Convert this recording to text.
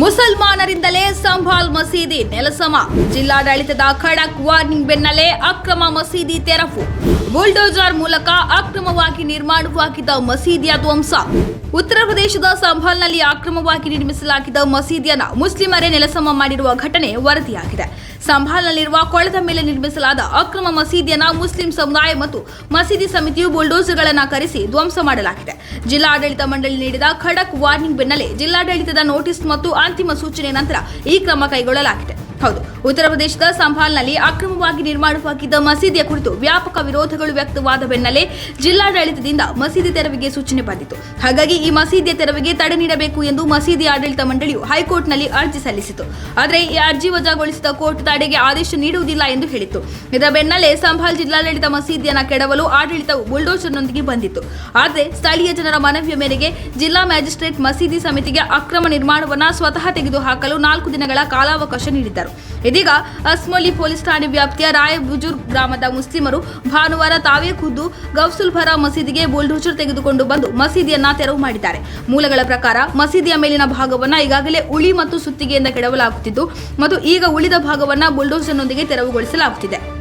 ಮುಸಲ್ಮಾನರಿಂದಲೇ ಸಂಭಾಲ್ ಮಸೀದಿ ನೆಲಸಮ. ಜಿಲ್ಲಾಡಳಿತದ ಖಡಕ್ ವಾರ್ನಿಂಗ್ ಬೆನ್ನಲ್ಲೇ ಅಕ್ರಮ ಮಸೀದಿ ತೆರವು. ಬುಲ್ಡೋಜರ್ ಮೂಲಕ ಅಕ್ರಮವಾಗಿ ನಿರ್ಮಾಣವಾಗಿದ್ದ ಮಸೀದಿಯ ಧ್ವಂಸ. ಉತ್ತರ ಪ್ರದೇಶದ ಸಂಭಾಲ್ನಲ್ಲಿ ಅಕ್ರಮವಾಗಿ ನಿರ್ಮಿಸಲಾಗಿದ್ದ ಮಸೀದಿಯನ್ನ ಮುಸ್ಲಿಮರೇ ನೆಲಸಮ ಮಾಡಿರುವ ಘಟನೆ ವರದಿಯಾಗಿದೆ. ಸಂಭಾಲ್ನಲ್ಲಿರುವ ಕೊಳದ ಮೇಲೆ ನಿರ್ಮಿಸಲಾದ ಅಕ್ರಮ ಮಸೀದಿಯನ್ನ ಮುಸ್ಲಿಂ ಸಮುದಾಯ ಮತ್ತು ಮಸೀದಿ ಸಮಿತಿಯು ಬುಲ್ಡೋಸರ್ಗಳನ್ನು ಕರೆಸಿ ಧ್ವಂಸ ಮಾಡಲಾಗಿದೆ. ಜಿಲ್ಲಾಡಳಿತ ಮಂಡಳಿ ನೀಡಿದ ಖಡಕ್ ವಾರ್ನಿಂಗ್ ಬೆನ್ನಲ್ಲೇ ಜಿಲ್ಲಾಡಳಿತದ ನೋಟಿಸ್ ಮತ್ತು ಅಂತಿಮ ಸೂಚನೆ ನಂತರ ಈ ಕ್ರಮ ಕೈಗೊಳ್ಳಲಾಗಿದೆ. ಹೌದು. ಉತ್ತರ ಪ್ರದೇಶದ ಸಂಭಾಲ್ನಲ್ಲಿ ಅಕ್ರಮವಾಗಿ ನಿರ್ಮಾಣವಾಗಿದ್ದ ಮಸೀದಿಯ ಕುರಿತು ವ್ಯಾಪಕ ವಿರೋಧಗಳು ವ್ಯಕ್ತವಾದ ಬೆನ್ನಲ್ಲೇ ಜಿಲ್ಲಾಡಳಿತದಿಂದ ಮಸೀದಿ ತೆರವಿಗೆ ಸೂಚನೆ ಬಂದಿತು ಹಾಗಾಗಿ ಈ ಮಸೀದಿಯ ತೆರವಿಗೆ ತಡೆ ನೀಡಬೇಕು ಎಂದು ಮಸೀದಿ ಆಡಳಿತ ಮಂಡಳಿಯು ಹೈಕೋರ್ಟ್ನಲ್ಲಿ ಅರ್ಜಿ ಸಲ್ಲಿಸಿತು ಆದರೆ ಈ ಅರ್ಜಿ ವಜಾಗೊಳಿಸಿದ ಕೋರ್ಟ್ ತಡೆಗೆ ಆದೇಶ ನೀಡುವುದಿಲ್ಲ ಎಂದು ಹೇಳಿತ್ತು. ಇದರ ಬೆನ್ನಲ್ಲೇ ಸಂಭಾಲ್ ಜಿಲ್ಲಾಡಳಿತ ಮಸೀದಿಯನ್ನು ಕೆಡವಲು ಆಡಳಿತವು ಬುಲ್ಡೋಸರ್ನೊಂದಿಗೆ ಬಂದಿತ್ತು. ಆದರೆ ಸ್ಥಳೀಯ ಜನರ ಮನವಿಯ ಮೇರೆಗೆ ಜಿಲ್ಲಾ ಮ್ಯಾಜಿಸ್ಟ್ರೇಟ್ ಮಸೀದಿ ಸಮಿತಿಗೆ ಅಕ್ರಮ ನಿರ್ಮಾಣವನ್ನು ಸ್ವತಃ ತೆಗೆದುಹಾಕಲು ನಾಲ್ಕು ದಿನಗಳ ಕಾಲಾವಕಾಶ ನೀಡಿದ್ದರು. ಇದೀಗ ಅಸ್ಮೋಲಿ ಪೊಲೀಸ್ ಠಾಣೆ ವ್ಯಾಪ್ತಿಯ ರಾಯ್ ಬುಜುರ್ಗ್ ಗ್ರಾಮದ ಮುಸ್ಲಿಮರು ಭಾನುವಾರ ತಾವೇ ಖುದ್ದು ಗೌಸುಲ್ ಭರಾ ಮಸೀದಿಗೆ ಬುಲ್ಡೋಜರ್ ತೆಗೆದುಕೊಂಡು ಬಂದು ಮಸೀದಿಯನ್ನ ತೆರವು ಮಾಡಿದ್ದಾರೆ. ಮೂಲಗಳ ಪ್ರಕಾರ ಮಸೀದಿಯ ಮೇಲಿನ ಭಾಗವನ್ನ ಈಗಾಗಲೇ ಉಳಿ ಮತ್ತು ಸುತ್ತಿಗೆಯಿಂದ ಕೆಡವಲಾಗುತ್ತಿದ್ದು ಮತ್ತು ಈಗ ಉಳಿದ ಭಾಗವನ್ನ ಬುಲ್ಡೋಜರ್ನೊಂದಿಗೆ ತೆರವುಗೊಳಿಸಲಾಗುತ್ತಿದೆ.